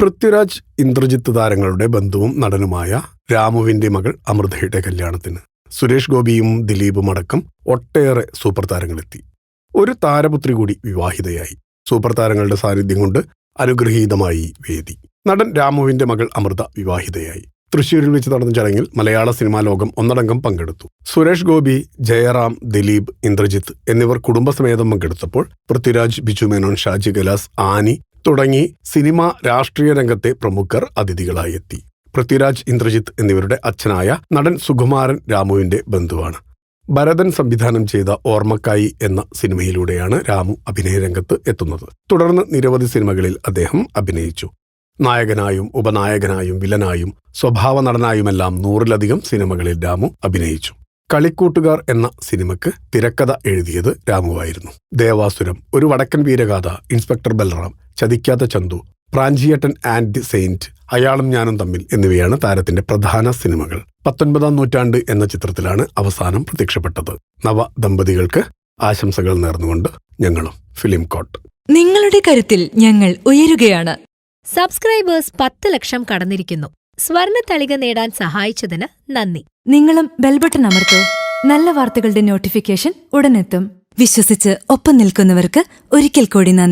പൃഥ്വിരാജ് ഇന്ദ്രജിത്ത് താരങ്ങളുടെ ബന്ധുവും നടനുമായ രാമുവിന്റെ മകൾ അമൃതയുടെ കല്യാണത്തിന് സുരേഷ് ഗോപിയും ദിലീപും അടക്കം ഒട്ടേറെ സൂപ്പർ താരങ്ങളെത്തി. ഒരു താരപുത്രി കൂടി വിവാഹിതയായി. സൂപ്പർ താരങ്ങളുടെ സാന്നിധ്യം കൊണ്ട് അനുഗ്രഹീതമായി വേദി. നടൻ രാമുവിന്റെ മകൾ അമൃത വിവാഹിതയായി. തൃശ്ശൂരിൽ വെച്ച് നടന്ന ചടങ്ങിൽ മലയാള സിനിമാ ലോകം ഒന്നടങ്കം പങ്കെടുത്തു. സുരേഷ് ഗോപി ജയറാം ദിലീപ് ഇന്ദ്രജിത്ത് എന്നിവർ കുടുംബസമേതം പങ്കെടുത്തപ്പോൾ പൃഥ്വിരാജ് ബിജു മേനോൻ ഷാജി കലാസ് ആനി തുടങ്ങി സിനിമ രാഷ്ട്രീയ രംഗത്തെ പ്രമുഖർ അതിഥികളായി എത്തി പൃഥ്വിരാജ് ഇന്ദ്രജിത്ത് എന്നിവരുടെ അച്ഛനായ നടൻ സുകുമാരൻ രാമുവിന്റെ ബന്ധുവാണ്. ഭരതൻ സംവിധാനം ചെയ്ത ഓർമ്മക്കായി എന്ന സിനിമയിലൂടെയാണ് രാമു അഭിനയരംഗത്ത് എത്തുന്നത്. തുടർന്ന് നിരവധി സിനിമകളിൽ അദ്ദേഹം അഭിനയിച്ചു. നായകനായും ഉപനായകനായും വിലനായും സ്വഭാവ നടനായുമെല്ലാം നൂറിലധികം സിനിമകളിൽ രാമു അഭിനയിച്ചു. കളിക്കൂട്ടുകാർ എന്ന സിനിമയ്ക്ക് തിരക്കഥ എഴുതിയത് രാമുവായിരുന്നു. Devasuram Oru Vadakkan Veeragatha inspector Balram Chathikkatha Chanthu Pranchiyettan and the saint അയാളും ഞാനും തമ്മിൽ എന്നിവയാണ് താരത്തിന്റെ പ്രധാന സിനിമകൾ. പത്തൊൻപതാം നൂറ്റാണ്ട് എന്ന ചിത്രത്തിലാണ് അവസാനം പ്രത്യക്ഷപ്പെട്ടത്. നവ ദമ്പതികൾക്ക് ആശംസകൾ നേർന്നുകൊണ്ട് ഞങ്ങളും ഫിലിം കോട്ട്. നിങ്ങളുടെ കരുത്തിൽ ഞങ്ങൾ ഉയരുകയാണ്. സബ്സ്ക്രൈബേഴ്സ് പത്ത് ലക്ഷം കടന്നിരിക്കുന്നു. സ്വർണ തളിക നേടാൻ സഹായിച്ചതിന് നന്ദി. നിങ്ങളും ബെൽബട്ടൺ അമർത്തോ. നല്ല വാർത്തകളുടെ നോട്ടിഫിക്കേഷൻ ഉടനെത്തും. വിശ്വസിച്ച് ഒപ്പം നിൽക്കുന്നവർക്ക് ഒരിക്കൽ കൂടി നന്ദി.